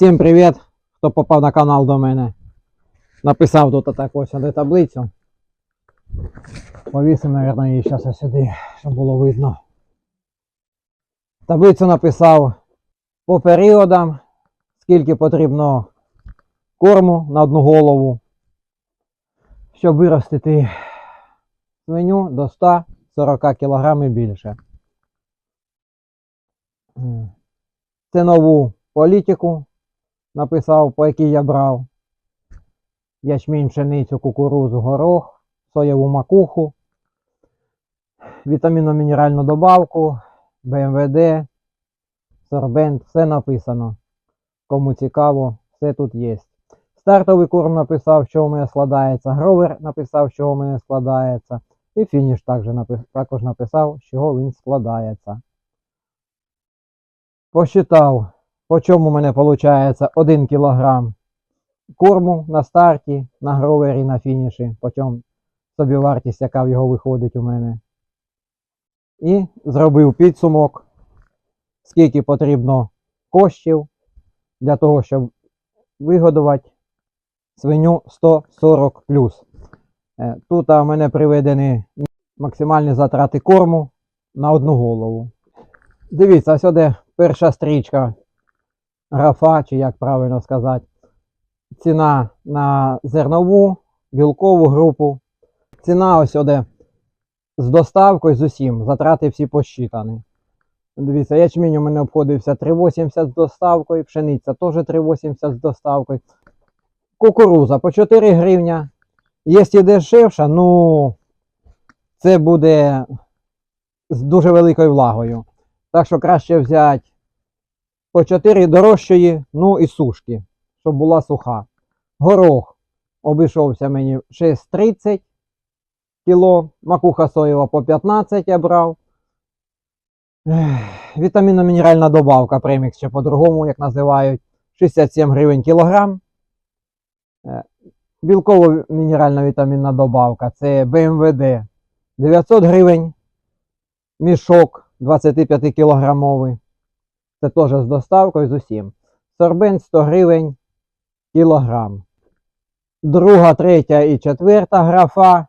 Всім привіт, хто попав на канал до мене. Написав тут так ось сюди таблицю. Повісимо, мабуть, її зараз сюди, щоб було видно. Таблицю написав по періодам, скільки потрібно корму на одну голову, щоб виростити свиню до 140 кг і більше. Це нову політику написав, по якій я брав. Ячмінь, пшеницю, кукурузу, горох, соєву макуху, вітамінно-мінеральну добавку, БМВД, сорбент, все написано. Кому цікаво, все тут є. Стартовий корм написав, що у мене складається, гровер написав, що у мене складається. І фініш також написав, з чого він складається. Посчитав, по чому у мене виходить 1 кг корму на старті, на гровері, на фініші, по чому собівартість, яка в його виходить у мене. І зробив підсумок, скільки потрібно коштів для того, щоб вигодувати свиню 140 Е, Тут у мене приведені максимальні затрати корму на одну голову. Дивіться, ось сюди перша стрічка графа, чи як правильно сказати. Ціна на зернову, білкову групу. Ціна ось сюди з доставкою з усім. Затрати всі посчитані. Дивіться, ячмінь у мене обходився 3,80 з доставкою, пшениця теж 3,80 з доставкою. Кукуруза по 4 гривня. Якщо дешевша, ну це буде з дуже великою влагою. Так що краще взяти по 4 дорожчої, ну і сушки, щоб була суха. Горох обійшовся мені 6,30 кіло, макуха соєва по 15 я брав. Вітамінно-мінеральна добавка премікс ще по-другому, як називають, 67 гривень кілограм. Е, Білково-мінеральна вітамінна добавка це БМВД 900 гривень. Мішок 25 кілограмовий. Це теж з доставкою з усім. Сорбент 100 гривень кілограм. Друга, третя і четверта графа.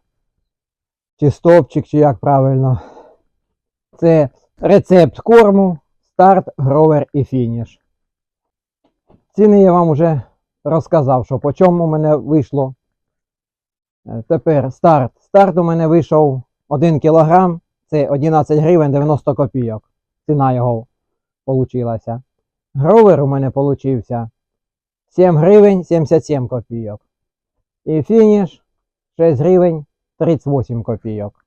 Чи стопчик, чи як правильно. Це рецепт корму, старт, гровер і фініш. Ціни я вам вже розказав, що по чому мене вийшло. Е, Тепер старт. Старт у мене вийшов 1 кілограм. Це 11 гривень 90 копійок. Ціна його получилася. Гровер у мене получився 7 гривень 77 копійок. І фініш 6 гривень 38 копійок.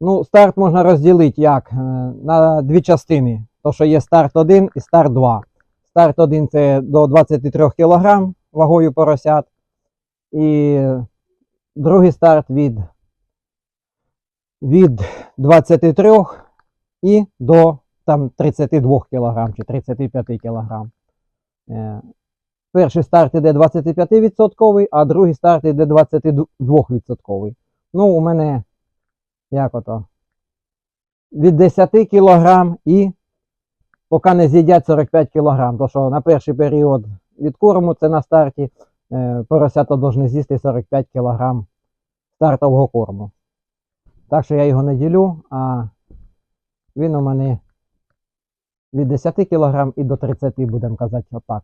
Ну, старт можна розділити як? Е, На дві частини. То, що є старт 1 і старт 2. Старт 1 це до 23 кг вагою поросят. І другий старт від, від 23 і до там 32 кг чи 35 кг. Е, перший старт іде 25%, а другий старт іде 22%. Ну, у мене як ото від 10 кг і поки не з'їдять 45 кг. То що на перший період від корму це на старті е, поросята повинні з'їсти 45 кг стартового корму. Так що я його не ділю, а він у мене від 10 кг і до 30, будемо казати, отак.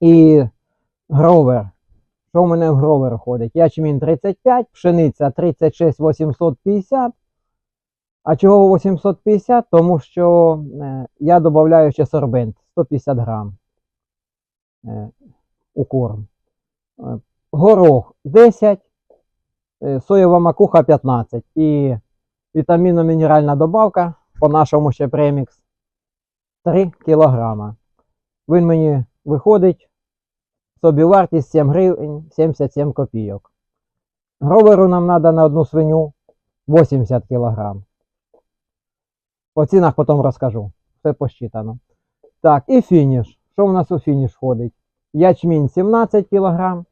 І гровер. Що в мене в гровер ходить? Ячмінь 35, пшениця 36 850. А чого 850? Тому що е, я додаю ще сорбент 150 грам е, у корм. Е, горох 10, е, соєва макуха 15 і вітамінно-мінеральна добавка по нашому ще премікс 3 кілограма. Він мені виходить собівартість 7 гривень 77 копійок. Гроверу нам треба на одну свиню 80 кг. По цінах потім розкажу. Все посчитано. Так, і фініш. Що в нас у фініш входить? Ячмінь 17 кг,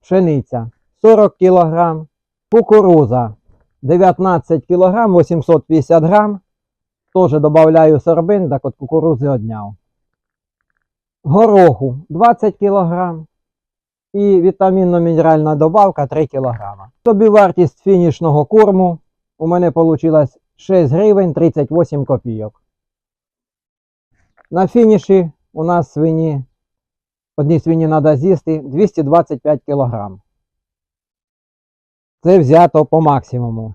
пшениця 40 кг, кукуруза 19 кг 850 грам. Теж додаю сорбин, так от кукурузи одняв. гороху 20 кг і вітамінно-мінеральна добавка 3 кг. Собівартість фінішного корму у мене вийшло 6 гривень 38 копійок. На фініші у нас свині, одній свині треба з'їсти 225 кг. Це взято по максимуму.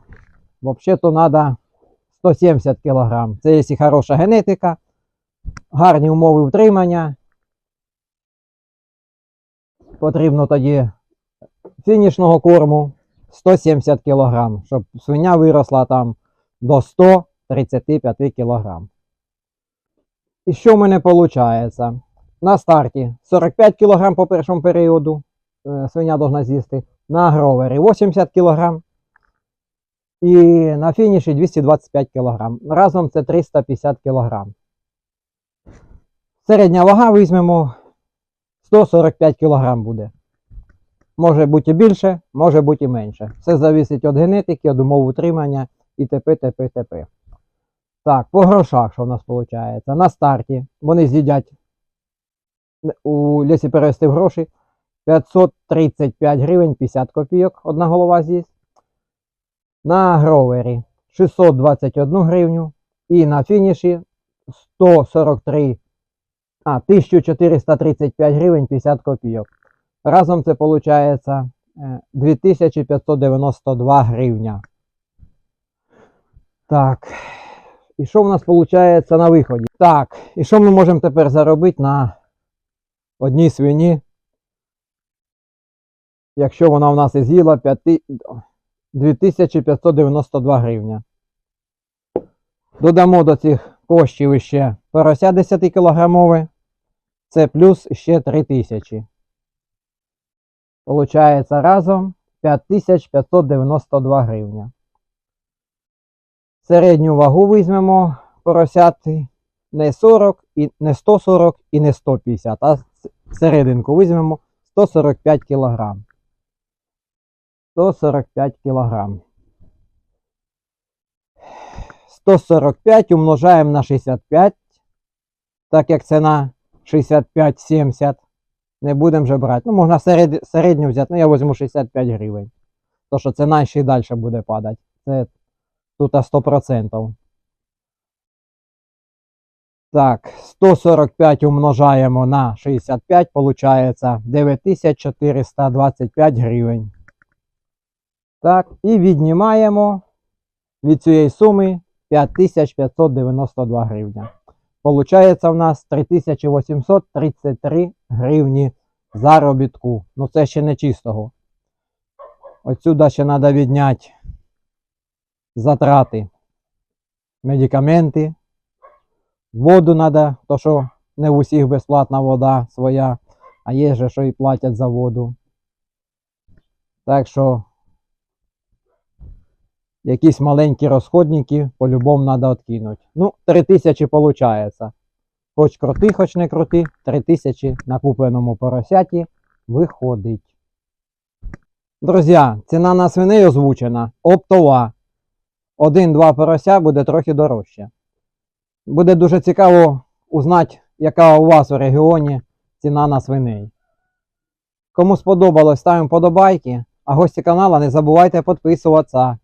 Взагалі-то треба 170 кг. Це якщо хороша генетика, гарні умови утримання. Потрібно тоді фінішного корму 170 кг, щоб свиня виросла там до 135 кг. І що в мене виходить? На старті 45 кг по першому періоду е, свиня должна з'їсти. На гровері 80 кг. І на фініші 225 кг. Разом це 350 кг. Середня вага візьмемо 145 кг буде. Може бути і більше, може бути і менше. Все залежить від генетики, від умов утримання і т.п. т.п. т.п. Так, по грошах, що в нас виходить? На старті вони з'їдять у лісі перевести в гроші 535 гривень 50 копійок одна голова з'їсть. На гровері 621 гривню. І на фініші 143 а, 1435 гривень 50 копійок. Разом це виходить 2592 гривня. Так. І що в нас виходить на виході? Так, і що ми можемо тепер заробити на одній свині? Якщо вона в нас і з'їла 5 2592 гривня. Додамо до цих коштів ще порося 10 кілограмове. Це плюс ще 3000. Получається разом 5592 гривня. Середню вагу візьмемо поросяти не 40, і не 140 і не 150, а серединку візьмемо 145 кг. 145 кг. 145 умножаємо на 65, так як ціна 65-70. Не будемо вже брати. Ну, можна серед, середню взяти, ну я візьму 65 гривень. То що ціна ще й далі буде падати. Це тут 100%. Так, 145 умножаємо на 65, получається 9425 гривень. Так, і віднімаємо від цієї суми 5592 гривня. Получається в нас 3833 гривні заробітку. Ну це ще не чистого. Отсюда ще треба відняти затрати. Медикаменти. Воду треба, то що не в усіх безплатна вода своя, а є же, що і платять за воду. Так що якісь маленькі розходники по-любому треба відкинути. Ну, 3000 виходить. Хоч крути, хоч не крути, 3000 на купленому поросяті виходить. Друзі, ціна на свиней озвучена оптова. Один-два порося буде трохи дорожче. Буде дуже цікаво узнати, яка у вас у регіоні ціна на свиней. Кому сподобалось, ставимо подобайки. А гості каналу не забувайте підписуватися.